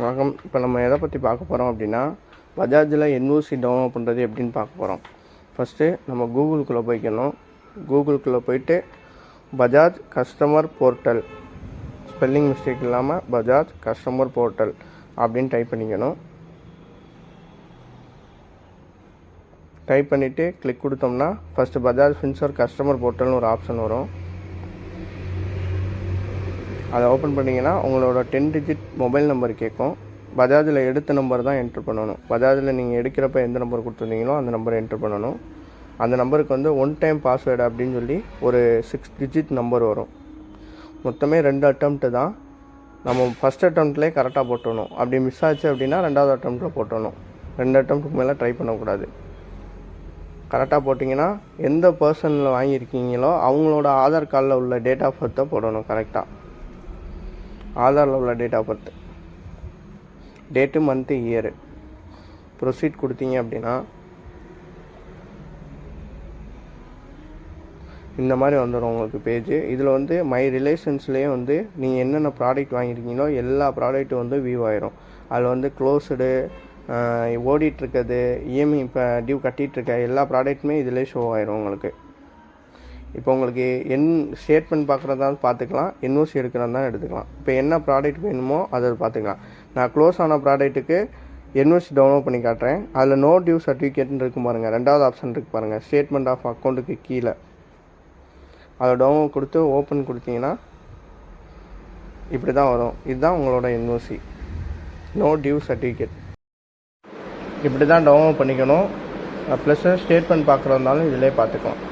வணக்கம் இப்போ நம்ம எதை பற்றி பார்க்க போகிறோம் அப்படின்னா பஜாஜில் என்ஓசி டவுன்லோட் பண்ணுறது எப்படின்னு பார்க்க போகிறோம் ஃபஸ்ட்டு நம்ம கூகுளுக்குள்ளே போய்க்கணும். கூகுளுக்குள்ளே போயிட்டு Bajaj customer portal spelling mistake இல்லாமல் பஜாஜ் கஸ்டமர் போர்ட்டல் அப்படின்னு டைப் பண்ணிக்கணும். டைப் பண்ணிவிட்டு கிளிக் கொடுத்தோம்னா ஃபஸ்ட்டு பஜாஜ் ஃபின்சர் கஸ்டமர் போர்ட்டல்னு ஒரு ஆப்ஷன் வரும். அதை ஓப்பன் பண்ணிங்கன்னா உங்களோட டென் டிஜிட் மொபைல் நம்பர் கேட்கும். பஜாஜில் எடுத்த நம்பர் தான் என்ட்ரு பண்ணணும். பஜாஜில் நீங்கள் எடுக்கிறப்ப எந்த நம்பர் கொடுத்துருந்தீங்களோ அந்த நம்பரை என்ட்ரு பண்ணணும். அந்த நம்பருக்கு வந்து ஒன் டைம் பாஸ்வேர்டு அப்படின்னு சொல்லி ஒரு சிக்ஸ் டிஜிட் நம்பர் வரும். மொத்தமே ரெண்டு அட்டம்ப்ட்டு தான். நம்ம ஃபஸ்ட் அட்டம்ப்ட்லேயே கரெக்டாக போட்டணும் அப்படி மிஸ் ஆச்சு அப்படின்னா ரெண்டாவது அட்டம்ப்ட்டில் போட்டணும் ரெண்டு அட்டம்ப்ட்டுக்கு மேலே ட்ரை பண்ணக்கூடாது. கரெக்டாக போட்டிங்கன்னா எந்த பர்சனில் வாங்கியிருக்கீங்களோ அவங்களோட ஆதார் கார்டில் உள்ள டேட் ஆஃப் பர்த்தை போடணும் கரெக்டாக ஆதாரில் உள்ள date of birth date month year proceed கொடுத்தீங்க அப்படின்னா இந்த மாதிரி வந்துடும் உங்களுக்கு பேஜ் இதில் வந்து மை ரிலேஷன்ஸ்லேயே வந்து நீங்கள் என்னென்ன ப்ராடக்ட் வாங்கியிருக்கீங்களோ எல்லா ப்ராடக்ட்டும் வந்து வியூ ஆயிரும். அதில் வந்து க்ளோஸ்டு ஓடிட்டுருக்கிறது இஎம்ஐ இப்போ டியூ கட்டிகிட்ருக்க எல்லா ப்ராடக்ட்டுமே இதிலே ஷோ ஆயிரும் உங்களுக்கு. இப்போ உங்களுக்கு என் ஸ்டேட்மெண்ட் பார்க்குறதா பார்த்துக்கலாம். என்ஓசி எடுக்கிறதா எடுத்துக்கலாம். இப்போ என்ன ப்ராடக்ட் வேணுமோ அதை பார்த்துக்கலாம். நான் க்ளோஸ் ஆன ப்ராடக்ட்டுக்கு என்ஓசி டவுன்லோட் பண்ணி காட்டுறேன். அதில் நோ டியூ சர்டிஃபிகேட்னு இருக்கும் பாருங்கள் ரெண்டாவது ஆப்ஷன் இருக்குது பாருங்கள் ஸ்டேட்மெண்ட் ஆஃப் அக்கௌண்ட்டுக்கு கீழே. அதை டவுன்லோட் கொடுத்து ஓப்பன் கொடுத்தீங்கன்னா இப்படி தான் வரும். இதுதான் உங்களோட என்ஓசி நோ டியூ சர்டிஃபிகேட் இப்படி தான் டவுன்லோட் பண்ணிக்கணும். ப்ளஸ் ஸ்டேட்மெண்ட் பார்க்குறதுனாலும் இதிலே பார்த்துக்கலாம்.